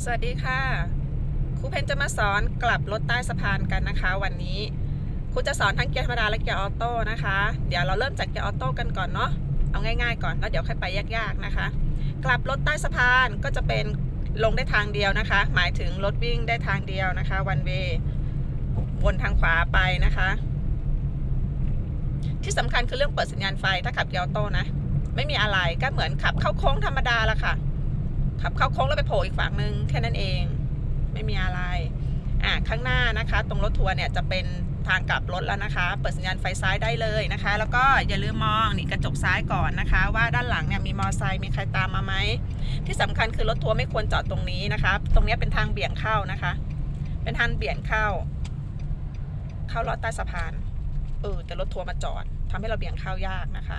สวัสดีค่ะ ครูเพนจะมาสอนกลับรถใต้สะพานกันนะคะ วันนี้ครูจะสอนทั้งเกียร์ธรรมดาและเกียร์ออโต้นะคะ เดี๋ยวเราเริ่มจากเกียร์ออโต้กันก่อนเนาะ เอาง่ายๆก่อนแล้วเดี๋ยวค่อยไปยากๆนะคะ กลับรถใต้สะพานก็จะเป็นลงได้ทางเดียวนะคะ หมายถึงรถวิ่งได้ทางเดียวนะคะวันเววนทางขวาไปนะคะ ที่สำคัญคือเรื่องเปิดสัญญาณไฟถ้าขับเกียร์ออโต้นะ ไม่มีอะไรก็เหมือนขับเข้าโค้งธรรมดาละค่ะ ขับเข้าโค้งแล้วไปโผล่อีกฝั่งหนึ่งแค่นั้นเอง ไม่มีอะไรอะข้างหน้านะคะ ตรงรถทัวร์เนี่ยจะเป็นทางกลับรถแล้วนะคะ เปิดสัญญาณไฟซ้ายได้เลยนะคะ แล้วก็อย่าลืมมองนี่กระจกซ้ายก่อนนะคะ ว่าด้านหลังเนี่ยมีมอเตอร์ไซค์มีใครตามมาไหมที่สำคัญคือรถทัวร์ไม่ควรจอดตรงนี้นะคะ ตรงนี้เป็นทางเบี่ยงเข้านะคะ เป็นทางเบี่ยงเข้า เข้าลอดใต้สะพานเออแต่รถทัวร์มาจอดทำให้เราเบี่ยงเข้ายากนะคะ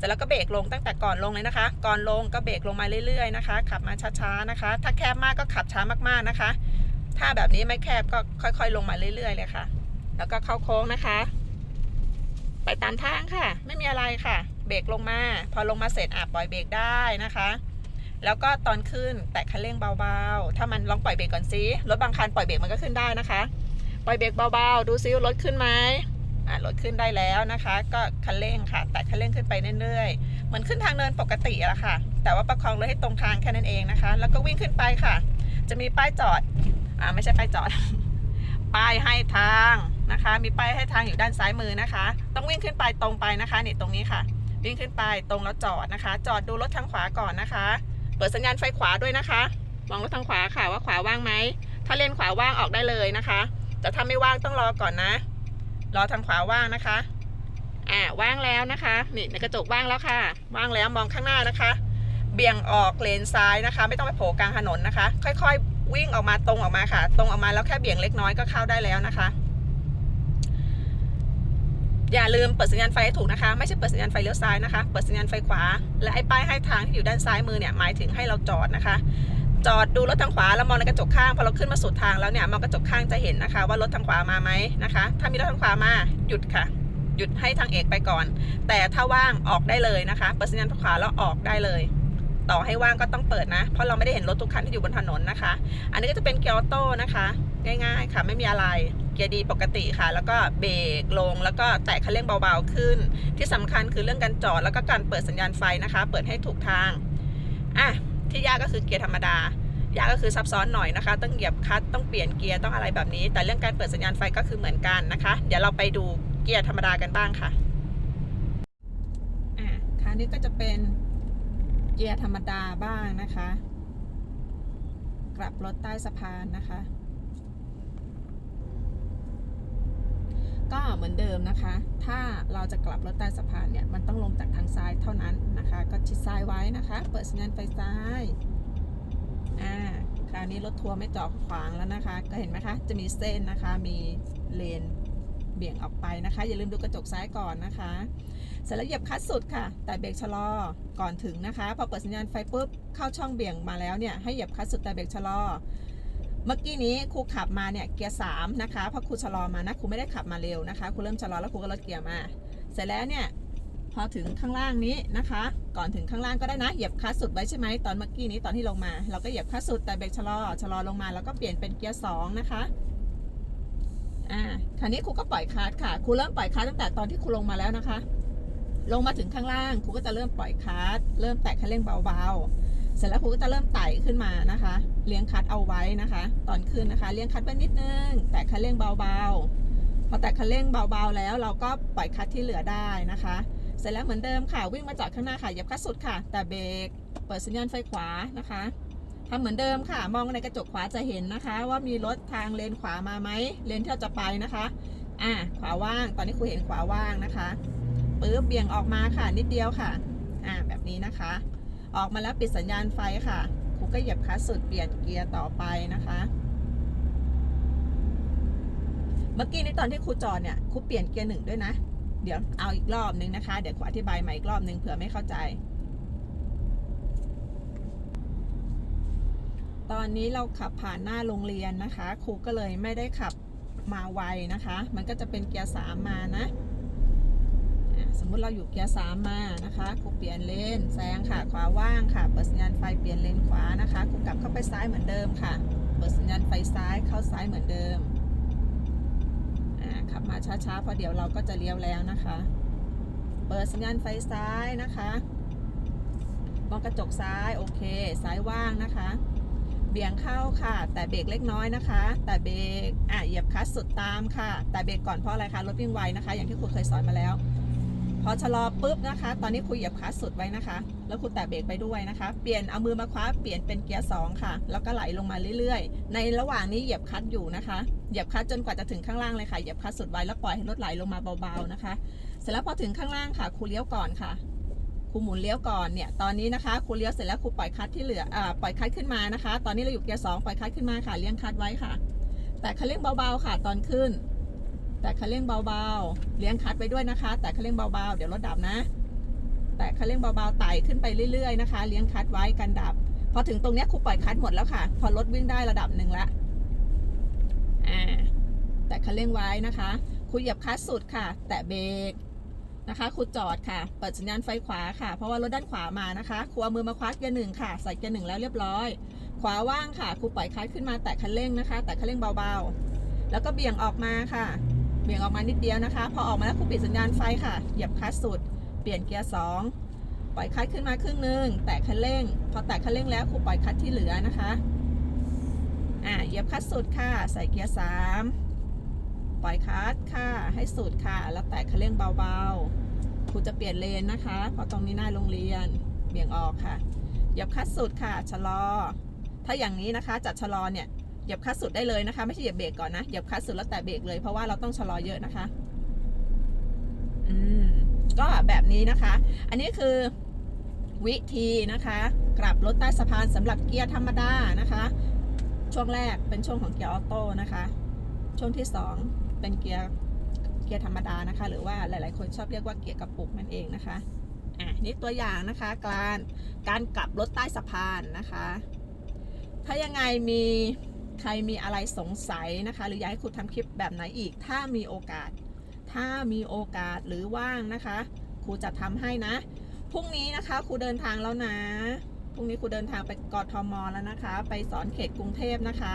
เสร็จแล้วก็เบรกลงตั้งแต่ก่อนลงเลยนะคะ ก่อนลงก็เบรกลงมาเรื่อยๆนะคะ ขับมาช้าๆนะคะ ถ้าแคบมากก็ขับช้ามากๆนะคะ ถ้าแบบนี้ไม่แคบก็ค่อยๆ ลงมาเรื่อยๆเลยค่ะ แล้วก็เข้าโค้งนะคะ ไปตามทางค่ะ ไม่มีอะไรค่ะ เบรกลงมา พอลงมาเสร็จอะปล่อยเบรกได้นะคะแล้วก็ตอนขึ้นแตะคันเร่งเบาๆ ถ้ามันลองปล่อยเบรกก่อนซิ รถบางคันปล่อยเบรกมันก็ขึ้นได้นะคะ ปล่อยเบรกเบาๆ ดูซิรถขึ้นไหม รถขึ้นได้แล้วนะคะ ก็คันเร่งค่ะแตะคันเร่งขึ้นไปเรื่อยๆเหมือนขึ้นทางเนินปกติอะค่ะ แต่ว่าประคองรถให้ตรงทางแค่นั้นเองนะคะ แล้วก็วิ่งขึ้นไปค่ะ จะมีป้ายจอดอ่าไม่ใช่ป้ายจอด ป้ายให้ทางนะคะ มีป้ายให้ทางอยู่ด้านซ้ายมือนะคะ ต้องวิ่งขึ้นไปตรงไปนะคะนี่ตรงนี้ค่ะวิ่งขึ้นไปตรงแล้วจอดนะคะ จอดดูรถทางขวาก่อนนะคะ เปิดสัญญาณไฟขวาด้วยนะคะมองรถทางขวาค่ะว่าขวาว่างไหมถ้าเลนขวาว่างออกได้เลยนะคะ แต่ถ้าไม่ว่างต้องรอก่อนนะ รอทางขวาว่างนะคะ อ่าว่างแล้วนะคะ นี่ในกระจกว่างแล้วค่ะ ว่างแล้วมองข้างหน้านะคะ เบี่ยงออกเลนซ้ายนะคะ ไม่ต้องไปโผล่กลางถนนนะคะ ค่อยๆ วิ่งออกมาตรงออกมาค่ะ ตรงออกมาแล้วแค่เบี่ยงเล็กน้อยก็เข้าได้แล้วนะคะ อย่าลืมเปิดสัญญาณไฟให้ถูกนะคะ ไม่ใช่เปิดสัญญาณไฟเลี้ยวซ้ายนะคะ เปิดสัญญาณไฟขวา และไอ้ป้ายให้ทางที่อยู่ด้านซ้ายมือเนี่ยหมายถึงให้เราจอดนะคะ จอดดูรถทางขวาแล้วมองในกระจกข้างพอเราขึ้นมาสุดทางแล้วเนี่ยมองกระจกข้างจะเห็นนะคะ ว่ารถทางขวามาไหมนะคะ ถ้ามีรถทางขวามาหยุดค่ะ หยุดให้ทางเอกไปก่อน แต่ถ้าว่างออกได้เลยนะคะเปิดสัญญาณขวาแล้วออกได้เลย ต่อให้ว่างก็ต้องเปิดนะ เพราะเราไม่ได้เห็นรถทุกคันที่อยู่บนถนนนะคะ อันนี้ก็จะเป็นเกียร์ออโต้นะคะ ง่ายๆค่ะไม่มีอะไรเกียร์ดีปกติค่ะ แล้วก็เบรกลง แล้วก็แตะคันเร่งเบาๆขึ้น ที่สำคัญคือเรื่องการจอดแล้วก็การเปิดสัญญาณไฟนะคะ เปิดให้ถูกทางอะ ที่ยากก็คือเกียร์ธรรมดายากก็คือซับซ้อนหน่อยนะคะ ต้องเหยียบคัตต้องเปลี่ยนเกียร์ต้องอะไรแบบนี้ แต่เรื่องการเปิดสัญญาณไฟก็คือเหมือนกันนะคะ เดี๋ยวเราไปดูเกียร์ธรรมดากันบ้างค่ะอ่าคราวนี้ก็จะเป็นเกียร์ธรรมดาบ้างนะคะ กลับรถใต้สะพานนะคะ ก็เหมือนเดิมนะคะ ถ้าเราจะกลับรถใต้สะพานเนี่ย มันต้องลงจากทางซ้ายเท่านั้นนะคะ ก็ชิดซ้ายไว้นะคะ เปิดสัญญาณไฟซ้าย อ่า คราวนี้รถทัวร์ไม่จอดขวางแล้วนะคะ ก็เห็นไหมคะ จะมีเส้นนะคะ มีเลนเบี่ยงออกไปนะคะ อย่าลืมดูกระจกซ้ายก่อนนะคะ เสร็จแล้วเหยียบคลัตช์สุดค่ะ แต่เบรกชะลอ ก่อนถึงนะคะ พอเปิดสัญญาณไฟปุ๊บ เข้าช่องเบี่ยงมาแล้วเนี่ย ให้เหยียบคลัตช์สุดแต่เบรกชะลอ เมื่อกี้นี้ครูขับมาเนี่ยเกียร์สามนะคะเพราะครูชะลอมานะครูไม่ได้ขับมาเร็วนะคะครูเริ่มชะลอแล้วครูก็ลดเกียร์มา เสร็จแล้วเนี่ยพอถึงข้างล่างนี้นะคะ ก่อนถึงข้างล่างก็ได้นะเหยียบคลัตช์สุดไว้ใช่ไหมตอนเมื่อกี้นี้ตอนที่ลงมา เราก็เหยียบคลัตช์สุดแต่เบรกชะลอชะลอลงมาแล้วก็เปลี่ยนเป็นเกียร์สองนะคะอ่าคราวนี้ครูก็ปล่อยคลัตช์ค่ะครูเริ่มปล่อยคลัตช์ตั้งแต่ตอนที่ครูลงมาแล้วนะคะ ลงมาถึงข้างล่างครูก็จะเริ่มปล่อยคลัตช์เริ่มแตะคันเร่งเบาๆ เสร็จแล้วครูก็จะเริ่มไต่ขึ้นมานะคะ เลี้ยงคลัตช์เอาไว้นะคะ ตอนขึ้นนะคะ เลี้ยงคลัตช์ไว้นิดนึง แตะคันเร่งเบาๆ พอแตะคันเร่งเบาๆ แล้ว เราก็ปล่อยคลัตช์ที่เหลือได้นะคะ เสร็จแล้วเหมือนเดิมค่ะ วิ่งมาจอดข้างหน้าค่ะเหยียบคลัตช์สุดค่ะ แต่เบรก เปิดสัญญาณไฟขวานะคะทำเหมือนเดิมค่ะ มองในกระจกขวาจะเห็นนะคะ ว่ามีรถทางเลนขวามาไหม เลนที่เราจะไปนะคะ อ่า ขวาว่าง ตอนนี้ครูเห็นขวาว่างนะคะปึ๊บเบี่ยงออกมาค่ะ นิดเดียวค่ะ อ่า แบบนี้นะคะ ออกมาแล้วปิดสัญญาณไฟค่ะครูก็เหยียบคลัตช์สุดเปลี่ยนเกียร์ต่อไปนะคะ เมื่อกี้ในตอนที่ครูจอดเนี่ยครูเปลี่ยนเกียร์หนึ่งด้วยนะ เดี๋ยวเอาอีกรอบนึงนะคะ เดี๋ยวครูอธิบายใหม่อีกรอบนึงเผื่อไม่เข้าใจ ตอนนี้เราขับผ่านหน้าโรงเรียนนะคะครูก็เลยไม่ได้ขับมาไวนะคะ มันก็จะเป็นเกียร์สามมานะ สมมุติเราอยู่เกียร์สามมานะคะครูเปลี่ยนเลนแซงค่ะขวาว่างค่ะ เปิดสัญญาณไฟเปลี่ยนเลนขวานะคะครูกลับเข้าไปซ้ายเหมือนเดิมค่ะ เปิดสัญญาณไฟซ้ายเข้าซ้ายเหมือนเดิมขับมาช้าๆเพราะเดี๋ยวเราก็จะเลี้ยวแล้วนะคะ เปิดสัญญาณไฟซ้ายนะคะมองกระจกซ้ายโอเคซ้ายว่างนะคะ เบี่ยงเข้าค่ะ แต่เบรกเล็กน้อยนะคะ แต่เบรกอะเหยียบคลัตช์สุดตามค่ะ แต่เบรกก่อนเพราะอะไรคะรถวิ่งไวนะคะ อย่างที่ครูเคยสอนมาแล้ว พอชะลอปุ๊บนะคะ ตอนนี้ครูเหยียบคลัตช์สุดไว้นะคะ แล้วครูแตะเบรกไปด้วยนะคะ เปลี่ยนเอามือมาคว้าเปลี่ยนเป็นเกียร์สองค่ะ แล้วก็ไหลลงมาเรื่อยๆ ในระหว่างนี้เหยียบคลัตช์อยู่นะคะ เหยียบคลัตช์จนกว่าจะถึงข้างล่างเลยค่ะ เหยียบคลัตช์สุดไว้แล้วปล่อยให้รถไหลลงมาเบาๆนะคะ เสร็จแล้วพอถึงข้างล่างค่ะครูเลี้ยวก่อนค่ะครูหมุนเลี้ยวก่อนเนี่ย ตอนนี้นะคะครูเลี้ยวเสร็จแล้วครูปล่อยคลัตช์ที่เหลืออ่าปล่อยคลัตช์ขึ้นมานะคะ ตอนนี้เราอยู่เกียร์สองปล่อยคลัตช์ขึ้นมาค่ะ เลี้ยงคลัตช์ไว้ค่ะ แต่คันเร่งเบาๆค่ะ ตอนขึ้น แต่คันเร่งเบาๆ เลี้ยงคลัตช์ไปด้วยนะคะ แต่คันเร่งเบาๆ เดี๋ยวรถดับนะ แต่คันเร่งเบาๆ ไต่ขึ้นไปเรื่อยๆนะคะ เลี้ยงคลัตช์ไว้กันดับ พอถึงตรงนี้ครูปล่อยคลัตช์หมดแล้วค่ะ พอรถวิ่งได้ระดับหนึ่งละ อ่า แต่คันเร่งไว้นะคะครูเหยียบคลัตช์สุดค่ะ แตะเบรกนะคะครูจอดค่ะ เปิดสัญญาณไฟขวาค่ะ เพราะว่ารถด้านขวามานะคะครูเอามือมาคว้าเกียร์หนึ่งค่ะ ใส่เกียร์หนึ่งแล้วเรียบร้อย ขวาว่างค่ะครูปล่อยคลัตช์ขึ้นมาแตะคันเร่งนะคะ แตะคันเร่งเบาๆ แล้วก็เบี่ยงออกมาค่ะ บี่ยงออกมานิดเดียวนะคะ พอออกมาแล้วครูปิดสัญญาณไฟค่ะ เหยียบคลัตช์สุด เปลี่ยนเกียร์สองปล่อยคลัตช์ขึ้นมาครึ่งหนึ่งแตะคันเร่ง พอแตะคันเร่งแล้วครูปล่อยคลัตช์ที่เหลือนะคะ อ่า เหยียบคลัตช์สุดค่ะ ใส่เกียร์สามปล่อยคลัตช์ค่ะ ให้สุดค่ะ แล้วแตะคันเร่งเบาๆครูจะเปลี่ยนเลนนะคะ เพราะตรงนี้หน้าโรงเรียน เบี่ยงออกค่ะ เหยียบคลัตช์สุดค่ะ ชะลอ ถ้าอย่างนี้นะคะ จัดชะลอเนี่ย เหยียบคลัตช์สุดได้เลยนะคะ ไม่ใช่เหยียบเบรกก่อนนะเหยียบคลัตช์สุดแล้วแตะเบรกเลยเพราะว่าเราต้องชะลอเยอะนะคะ อืมก็แบบนี้นะคะ อันนี้คือวิธีนะคะ กลับรถใต้สะพานสำหรับเกียร์ธรรมดานะคะ ช่วงแรกเป็นช่วงของเกียร์ออโต้นะคะ ช่วงที่สองเป็นเกียร์เกียร์ธรรมดานะคะ หรือว่าหลาย ๆ คนชอบเรียกว่าเกียร์กระปุกนั่นเองนะคะอะนี่ตัวอย่างนะคะ การการกลับรถใต้สะพานนะคะ ถ้ายังไงมี ใครมีอะไรสงสัยนะคะ หรืออยากให้ครูทำคลิปแบบไหนอีก ถ้ามีโอกาส ถ้ามีโอกาสหรือว่างนะคะ ครูจะทำให้นะ พรุ่งนี้นะคะครูเดินทางแล้วนะ พรุ่งนี้ครูเดินทางไปกทมแล้วนะคะ ไปสอนเขตกรุงเทพนะคะ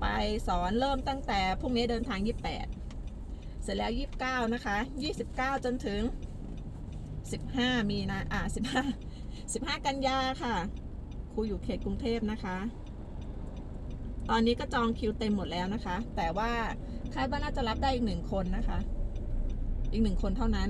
ไปสอนเริ่มตั้งแต่พรุ่งนี้เดินทาง 28 เสร็จแล้ว 29 นะคะ 29 จนถึง 15 มีนาอ่า 15 15 กันยาค่ะ ครูอยู่เขตกรุงเทพนะคะ ตอนนี้ก็จองคิวเต็มหมดแล้วนะคะ แต่ว่าคาดว่าน่าจะรับได้อีกหนึ่งคนนะคะ อีกหนึ่งคนเท่านั้น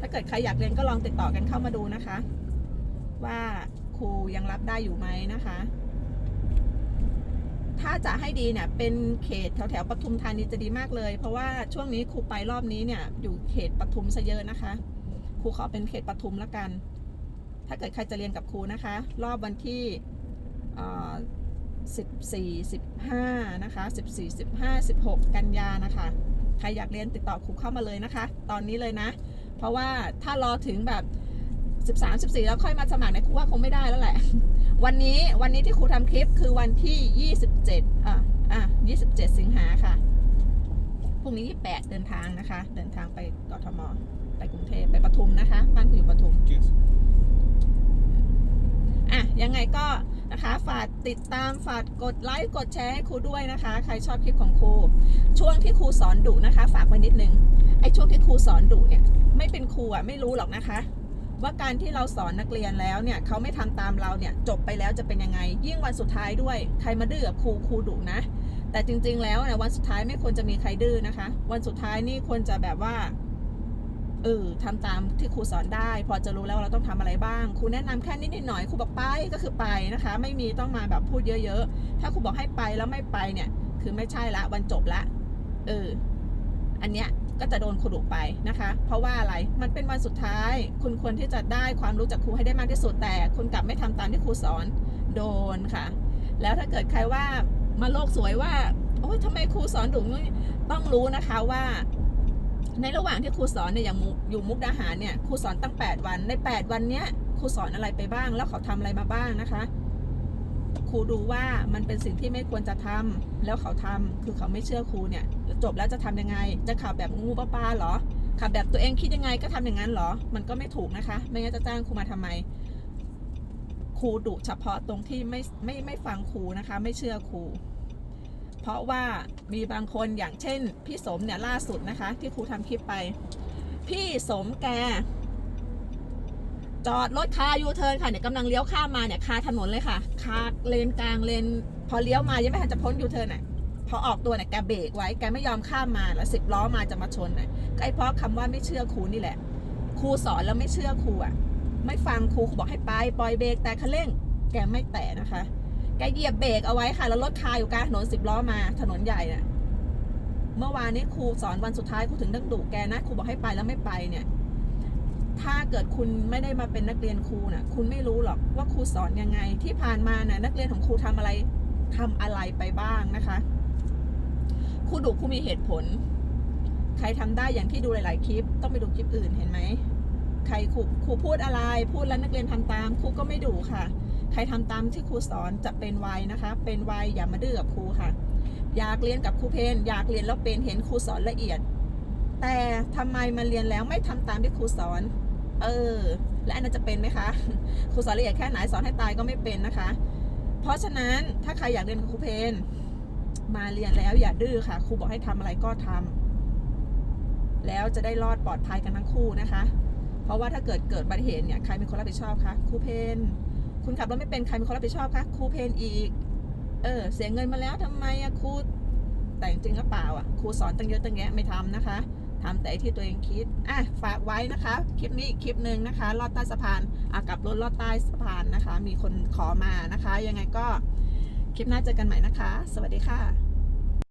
ถ้าเกิดใครอยากเรียนก็ลองติดต่อกันเข้ามาดูนะคะ ว่าครูยังรับได้อยู่ไหมนะคะ ถ้าจะให้ดีเนี่ย เป็นเขตแถวแถวปทุมธานีจะดีมากเลย เพราะว่าช่วงนี้ครูไปรอบนี้เนี่ย อยู่เขตปทุมซะเยอะนะคะ ครูขอเป็นเขตปทุมละกัน ถ้าเกิดใครจะเรียนกับครูนะคะ รอบวันที่ สิบสี่สิบห้านะคะสิบสี่สิบห้าสิบหกกันยานะคะ ใครอยากเรียนติดต่อครูเข้ามาเลยนะคะ ตอนนี้เลยนะ เพราะว่าถ้ารอถึงแบบ 13 14 แล้วค่อยมาสมัครเนี่ยครูว่าคงไม่ได้แล้วแหละ วันนี้วันนี้ที่ครูทำคลิปคือวันที่ 27 อะ อะ 27 สิงหาค่ะ พรุ่งนี้ 28 เดินทางนะคะ เดินทางไปกทม ไปกรุงเทพ ไปปทุมนะคะ บ้านครูอยู่ปทุม Yes. อะ ยังไงก็ นะคะ ฝากติดตามฝากกดไลค์กดแชร์ให้ครูด้วยนะคะ ใครชอบคลิปของครู ช่วงที่ครูสอนดุนะคะ ฝากไว้นิดนึงไอ้ช่วงที่ครูสอนดุเนี่ยไม่เป็นครูอะไม่รู้หรอกนะคะว่าการที่เราสอนนักเรียนแล้วเนี่ยเขาไม่ทำตามเราเนี่ยจบไปแล้วจะเป็นยังไง ยิ่งวันสุดท้ายด้วย ใครมาดื้อกับครูครูดุนะ แต่จริง ๆ แล้วเนี่ยวันสุดท้ายไม่ควรจะมีใครดื้อนะคะ วันสุดท้ายนี่ควรจะแบบว่า เออทำตามที่ครูสอนได้ พอจะรู้แล้วเราต้องทำอะไรบ้างครูแนะนำแค่นิดหน่อยครูบอกไปก็คือไปนะคะ ไม่มีต้องมาแบบพูดเยอะ ๆ ถ้าครูบอกให้ไปแล้วไม่ไปเนี่ย คือไม่ใช่ละวันจบละ เออ อันเนี้ยก็จะโดนครูดุไปนะคะ เพราะว่าอะไรมันเป็นวันสุดท้าย คุณควรที่จะได้ความรู้จากครูให้ได้มากที่สุดแต่ คุณกลับไม่ทำตามที่ครูสอนโดนค่ะ แล้วถ้าเกิดใครว่ามาโลกสวยว่าโอ้ยทำไมครูสอนดุนู่นนี่ต้องรู้นะคะว่า ในระหว่างที่ครูสอนเนี่ยอย่างอยู่มุกดาหารเนี่ยครูสอนตั้ง 8 วันใน 8 วันเนี้ยครูสอนอะไรไปบ้าง แล้วเขาทำอะไรมาบ้างนะคะ ครูดูว่ามันเป็นสิ่งที่ไม่ควรจะทำแล้วเขาทำคือเขาไม่เชื่อครูเนี่ยจบแล้วจะทำยังไง จะขับแบบงูป้าๆเหรอขับแบบตัวเองคิดยังไงก็ทำอย่างนั้นหรอ มันก็ไม่ถูกนะคะ ไม่งั้นจะจ้างครูมาทำไม ครูดุเฉพาะตรงที่ไม่ไม่ไม่ฟังครูนะคะ ไม่เชื่อครู เพราะว่ามีบางคนอย่างเช่น พี่สมเนี่ยล่าสุดนะคะ ที่ครูทำคลิปไป พี่สมแก จอดรถคายูเทิร์นค่ะเนี่ยกำลังเลี้ยวข้ามมาเนี่ยคาถนนเลยค่ะคาเลนกลางเลน พอเลี้ยวมายังไม่ทันจะพ้นยูเทิร์นอะพอออกตัวเนี่ยแกเบรกไว้แกไม่ยอมข้ามมาแล้วสิบล้อมาจะมาชนน่ะก็ไอ้เพราะคำว่าไม่เชื่อครูนี่แหละครูสอนแล้วไม่เชื่อครูอะ ไม่ฟังครูครูบอกให้ไปปล่อยเบรกแต่คันเร่ง แกไม่แตะนะคะ แกเหยียบเบรกเอาไว้ค่ะ แล้วรถคาอยู่กลางถนนสิบล้อมา ถนนใหญ่เน่ะเมื่อวานนี้ครูสอนวันสุดท้ายครูถึงต้องดุแกนะครูบอกให้ไปแล้วไม่ไปเนี่ย ถ้าเกิดคุณไม่ได้มาเป็นนักเรียนครูน่ะ คุณไม่รู้หรอกว่าครูสอนยังไง ที่ผ่านมาน่ะนักเรียนของครูทำอะไรทำอะไรไปบ้างนะคะครูดุครูมีเหตุผล ใครทำได้อย่างที่ดูหลาย ๆ คลิป ต้องไปดูคลิปอื่นเห็นไหมใครครูครูพูดอะไร พูดแล้วนักเรียนทำตามครูก็ไม่ดุค่ะ ครทำตามที่ครูสอนจะเป็นไวยนะคะ เป็นไวยอย่ามาดื้อกับครูค่ะ อยากเรียนกับครูเพนอยากเรียนแล้วเป็นเห็นครูสอนละเอียด แต่ทำไมมาเรียนแล้วไม่ทำตามที่ครูสอน เออ และอันนั้นจะเป็นไหมคะ ครูสอนละเอียดแค่ไหนสอนให้ตายก็ไม่เป็นนะคะ เพราะฉะนั้นถ้าใครอยากเรียนกับครูเพนมาเรียนแล้วอย่าดื้อค่ะ ครูบอกให้ทำอะไรก็ทำแล้วจะได้รอดปลอดภัยกันทั้งคู่นะคะ เพราะว่าถ้าเกิดเกิดอุบัติเหตุเนี่ยใครเป็นคนรับผิดชอบคะครูเพน คุณขับรถไม่เป็นใครเป็นคนรับผิดชอบคะครูเพนอีก เออ เสียเงินมาแล้วทำไมอะครูแต่จริงก็เปล่าอะครูสอนตั้งเยอะตั้งแยะไม่ทำนะคะทำแต่ที่ตัวเองคิด อะ ฝากไว้นะคะ คลิปนี้อีกคลิปหนึ่งนะคะ ลอดใต้สะพานอะกับรถลอดใต้สะพานนะคะ มีคนขอมานะคะ ยังไงก็ คลิปหน้าเจอกันใหม่นะคะ สวัสดีค่ะ